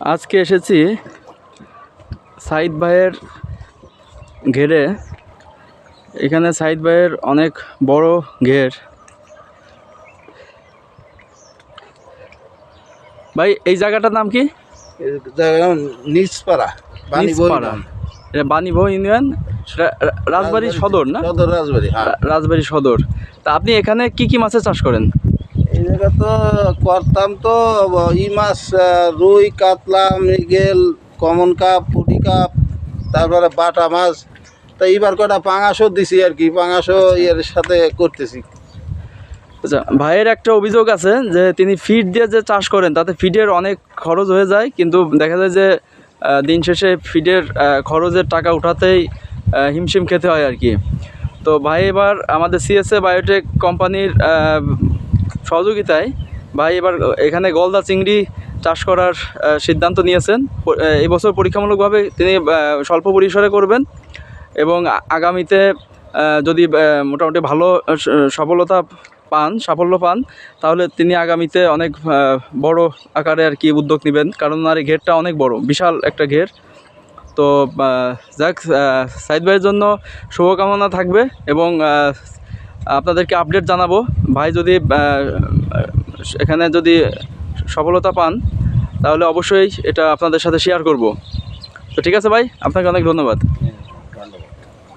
আজকে এসেছি সাইদ ভাইয়ের ঘেরে। এখানে সাইদ ভাইয়ের অনেক বড় ঘের। ভাই এই জায়গাটার নাম কি? নিজপাড়া এটা ইউনিয়ন? সেটা রা- সদর না? সদর রাজবাড়ি হ্যাঁ। রাজবাড়ী সদর। তা আপনি এখানে কি কি মাছের চাষ করেন? এই জায়গা তো করতাম তো ই মাছ রুই কাতলা মৃগেল কমন কাপ পুটি কাপ তারপরে বাটা মাছ। তা এবার কটা পাঙাশও দিছি আর কি পাঙাশও এর সাথে করতেছি। আচ্ছা ভাইয়ের একটা অভিযোগ আছে যে তিনি ফিড দিয়ে যে চাষ করেন তাতে ফিডের অনেক খরচ হয়ে যায় কিন্তু দেখা যায় যে দিন শেষে ফিডের খরচের টাকা উঠাতেই হিমশিম খেতে হয় আর কি। তো ভাই এবার আমাদের সিএসএ বায়োটেক কোম্পানির সহযোগিতায় ভাই এবার এখানে গলদা চিংড়ি চাষ করার সিদ্ধান্ত নিয়েছেন। এই বছর পরীক্ষামূলকভাবে তিনি স্বল্প পরিসরে করবেন এবং আগামীতে যদি মোটামুটি ভালো সফলতা পান, সাফল্য পান, তাহলে তিনি আগামীতে অনেক বড় আকারে আর কি উদ্যোগ নেবেন। কারণ আর এই ঘেরটা অনেক বড়, বিশাল একটা ঘের। তো যাক সাইদ ভাইয়ের জন্য শুভকামনা থাকবে এবং আপনাদেরকে আপডেট জানাব। ভাই যদি এখানে যদি সফলতা পান, তাহলে অবশ্যই এটা আপনাদের সাথে শেয়ার করব। তো ঠিক আছে ভাই, আপনাকে অনেক ধন্যবাদ।